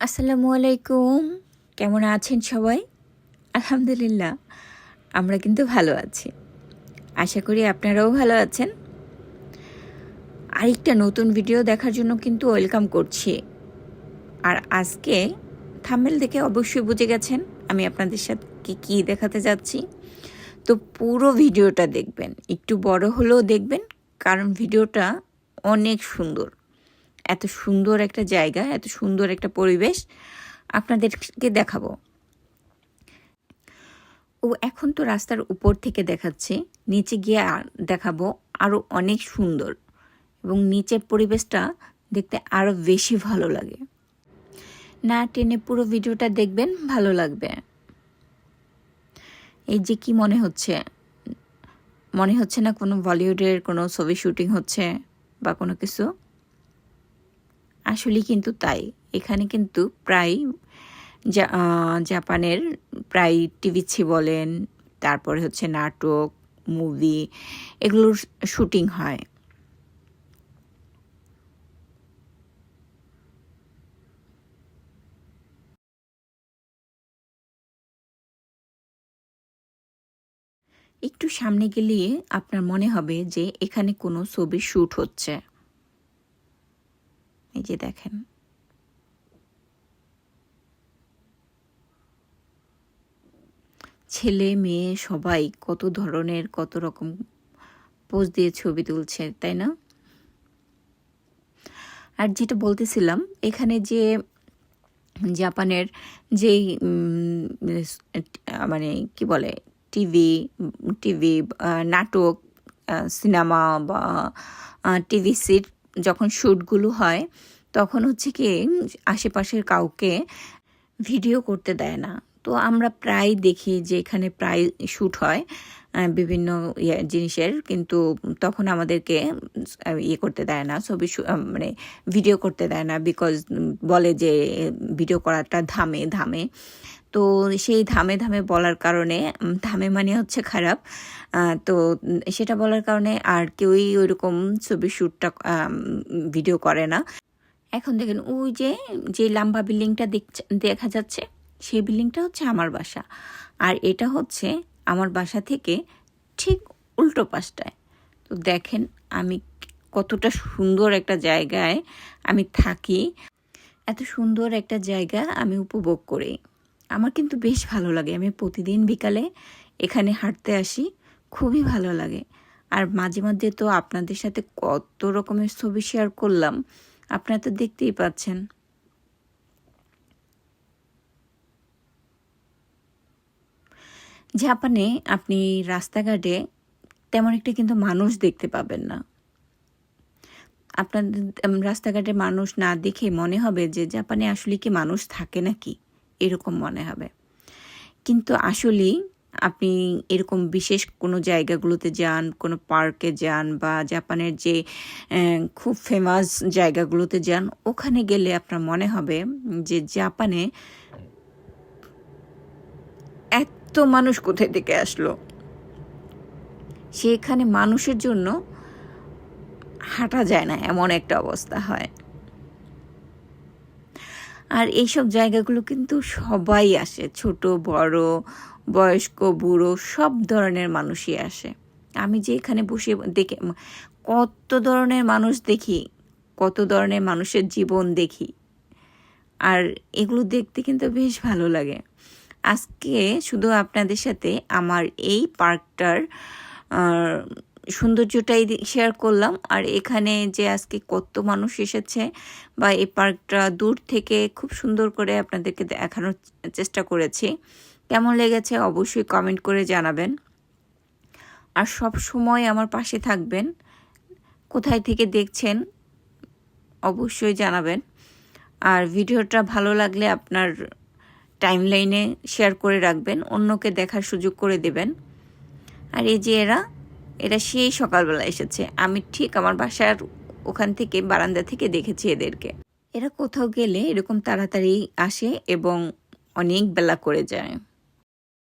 আসসালামু আলাইকুম। কেমন আছেন সবাই? আলহামদুলিল্লাহ, আমরা কিন্তু ভালো আছি। আশা করি আপনারাও ভালো আছেন। আরেকটা নতুন ভিডিও দেখার জন্য কিন্তু ওয়েলকাম করছি। আর আজকে থামেল দেখে অবশ্যই বুঝে গেছেন আমি আপনাদের সাথে কী দেখাতে যাচ্ছি। তো পুরো ভিডিওটা দেখবেন। একটু বড় হলেও দেখবেন, কারণ ভিডিওটা অনেক সুন্দর। এত সুন্দর একটা জায়গা, এত সুন্দর একটা পরিবেশ আপনাদেরকে দেখাবো। ও এখন তো রাস্তার উপর থেকে দেখাচ্ছে, নিচে গিয়ে দেখাবো আরও অনেক সুন্দর এবং নিচের পরিবেশটা দেখতে আরও বেশি ভালো লাগে। না টেনে পুরো ভিডিওটা দেখবেন, ভালো লাগবে। এই যে কি মনে হচ্ছে? মনে হচ্ছে না কোনো বলিউডের কোনো ছবি শুটিং হচ্ছে বা কোনো কিছু? আসলে কিন্তু তাই। এখানে কিন্তু প্রায় জাপানের প্রায় টিভিছি বলেন, তারপরে হচ্ছে নাটক, মুভি, এগুলোর শুটিং হয়। একটু সামনে গেলে আপনার মনে হবে যে এখানে কোনো ছবির শ্যুট হচ্ছে। এই যে দেখেন। ছেলে, মেয়ে, সবাই কত ধরনের, কত রকম পোজ দিয়ে ছবি তুলছে, তাই না? আর যেটা বলতেছিলাম, এখানে যে জাপানের যেই মানে কি বলে, টিভি টিভি নাটক সিনেমা বা টিভি সিট যখন শ্যুটগুলো হয়, তখন হচ্ছে কি আশেপাশের কাউকে ভিডিও করতে দেয় না। তো আমরা প্রায় দেখি যে এখানে প্রায় শ্যুট হয় বিভিন্ন ইয়ে জিনিসের, কিন্তু তখন আমাদেরকে ইয়ে করতে দেয় না, ছবি মানে ভিডিও করতে দেয় না বিকজ বলে যে ভিডিও করাটা ধামে ধামে। তো সেই ধামে ধামে বলার কারণে ধামে মানে হচ্ছে খারাপ। তো সেটা বলার কারণে আর কেউই ওইরকম ছবি শ্যুটটা ভিডিও করে না। এখন দেখেন ওই যে যে লম্বা বিল্ডিংটা দেখা যাচ্ছে, সেই বিল্ডিংটা হচ্ছে আমার বাসা। আর এটা হচ্ছে আমার বাসা থেকে ঠিক উল্টো পাশটায়। তো দেখেন আমি কতটা সুন্দর একটা জায়গায় আমি থাকি। এত সুন্দর একটা জায়গা আমি উপভোগ করি। আমার কিন্তু বেশ ভালো লাগে। আমি প্রতিদিন বিকালে এখানে হাঁটতে আসি, খুবই ভালো লাগে। আর মাঝে মাঝে তো আপনাদের সাথে কত রকমের ছবি শেয়ার করলাম, আপনারা তো দেখতেই পাচ্ছেন। জাপানে আপনি রাস্তাঘাটে তেমন একটা কিন্তু মানুষ দেখতে পাবেন না। আপনাদের রাস্তাঘাটে মানুষ না দেখে মনে হবে যে, জাপানে আসলে কি মানুষ থাকে নাকি? এরকম মনে হবে। কিন্তু আসলেই আপনি এরকম বিশেষ কোনো জায়গাগুলোতে যান, কোনো পার্কে যান বা জাপানের যে খুব ফেমাস জায়গাগুলোতে যান, ওখানে গেলে আপনার মনে হবে যে জাপানে এত মানুষ কোথায় থেকে আসলো। সেখানে মানুষের জন্য হাঁটা যায় না, এমন একটা অবস্থা হয়। আর এইসব জায়গাগুলো কিন্তু সবাই আসে, ছোট, বড়, বয়স্ক, বুড়ো, সব ধরনের মানুষই আসে। আমি যে এখানে বসে দেখে কত ধরনের মানুষ দেখি, কত ধরনের মানুষের জীবন দেখি। আর এগুলো দেখতে কিন্তু বেশ ভালো লাগে। আজকে শুধু আপনাদের সাথে আমার এই পার্কটার সৌন্দর্যটাই শেয়ার করলাম। আর এখানে যে আজকে কত মানুষ এসেছে বা এই পার্কটা দূর থেকে খুব সুন্দর করে আপনাদেরকে দেখানোর চেষ্টা করেছি। কেমন লেগেছে অবশ্যই কমেন্ট করে জানাবেন। আর সব সময় আমার পাশে থাকবেন। কোথায় থেকে দেখছেন অবশ্যই জানাবেন। আর ভিডিওটা ভালো লাগলে আপনার টাইম লাইনে শেয়ার করে রাখবেন। অন্যকে দেখার সুযোগ করে দেবেন। আর এই যে এরা এরা সেই সকালবেলা এসেছে। আমি ঠিক আমার বাসার ওখান থেকে, বারান্দা থেকে দেখেছি এদেরকে। এরা কোথাও গেলে এরকম তাড়াতাড়ি আসে এবং অনেক বেলা করে যায়।